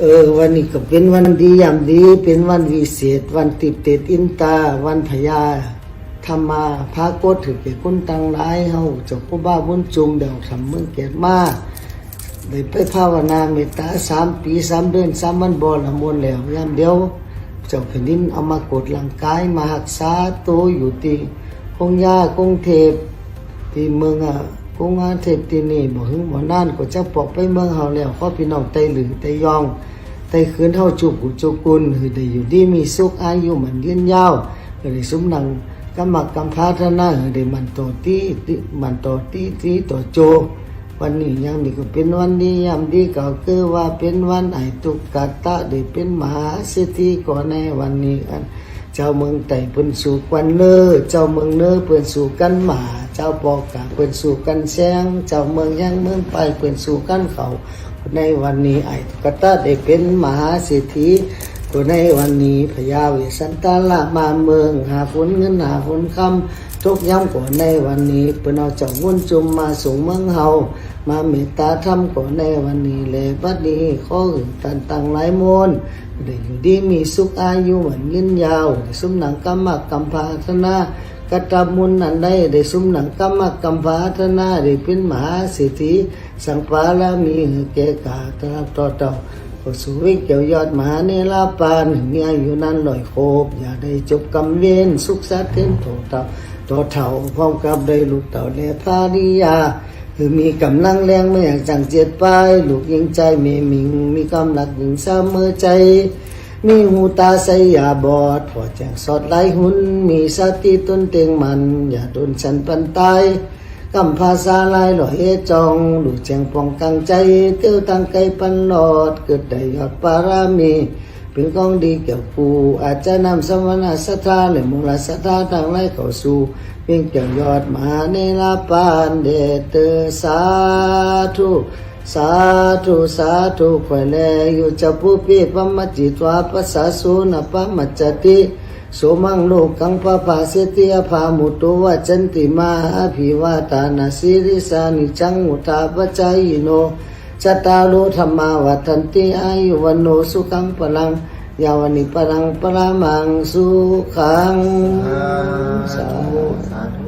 เออวันนี้ก็เป็นวันดียามดีเป็นวันวิเศษ วันติดเตดอินตา วันพญาธรรมาพระโกฏถือเกียรติคุณตังหลายเฮาเจ้าผู้บ้าบุญจุงเดวทำเมืองเกียรติมาได้ไปภาวนาเมตตาสามปีสามเดือนสามวันบ่ละมวนแล้วยามเดียว เจ้าแผ่นดินเอามากดร่างกายมาหักษาตัวอยู่ที่คงยากงเทพที่เมืองอะ กรุงอาเทพที่นี่บ่หึงบ่นานก็จะปอกไปเมืองเฮาแล้วเพราพี่น้องไตหรือไตยองไตคืนเฮาจุกุจุกุลคือได้อยู่ดีมีสุขอายุมันยืนยาวก็ได้สมนังกำมักกำพาธนาคือได้มันโตตีติมันโตตีตีโตโจ วันนี้ยังมีก็เป็นวันดียามดีก็คือว่าเป็นวันไอตุกกตะได้เป็นมหาเศรษฐีก่อนในวันนี้อันเจ้าเมืองไตเปิ้นสู่ควันเนอเจ้าเมืองเนอเปิ้นสู่กันหมา เจ้าปอกกาเปิ้นสู่กันแซงเจ้าเมืองยังเมืองไปเปิ้นสู่กันเขาในวันนี้ไอ้ตุกตาได้เป็นมหาเศรษฐีก็ในวันนี้พญาเวสสันตาละมาเมือง หาฝนเงินหาฝนคำทุกย้ำก่อนในวันนี้เปิ้นเอาเจ้าวุ่นจุมมาส่งเมืองเฮามาเมตตาธรรมก่อนในวันนี้แลบัดนี้ขออื่นตันตังหลายมนได้อยู่ดีมีสุขอายุเหวันยืนยาวสมหนังกรรมกรรมภาธนา กตามุนอันใดได้สมหนังกรรมกรรมภาธนาได้เป็นมหาเศรษฐีสังปาลามีแก่กาตราต่อเต่าก็สุวิเกี่ยวยอดมหาเนลาปานเมียอายุนั้นลอยโคบ อย่าได้จบกรรมเวรสุขสัตเต็มโถเต่าต่อเท่าพร้อมกับได้ลูกเต่าและภาริยาคือมีกำลังแรงไม่อยากจังเจ็ดไปลูกยิงใจเมมิง มีกำลังยิงเสมอใจ มีหูตาใสยาบอดพอแจงสอดไหลหุน มีสติตนเต็งมัน อย่าโดนฉันปันตายกำภาษาลายหล่อเอจองลูแจงปองกังใจ เตี้ยวตั้งไกปันหลอด เกิดได้ยอดปารามีเป็นของดีเกี่ยวปูอาจจะนำสมณศรัทธาหรือมูลศรัทธาทางไล่เข้าสู่เพียงเกี่ยวยอดมาเนลาปานเดเตสาธุ สาธุสาธุขวัยแลอยู่จะผู้ปีปมัจจิตวาปัสสาสุนปมัจจติสมังโลกังปะปาเสติยภามุตุวะจันติมาอภิวาตานาสิริสานิจังมุตาปจายโนจตารุธรรมาวัฏันติอายุวันโนสุขังพลังยาวนิปรังปรามังสุขังสาธุ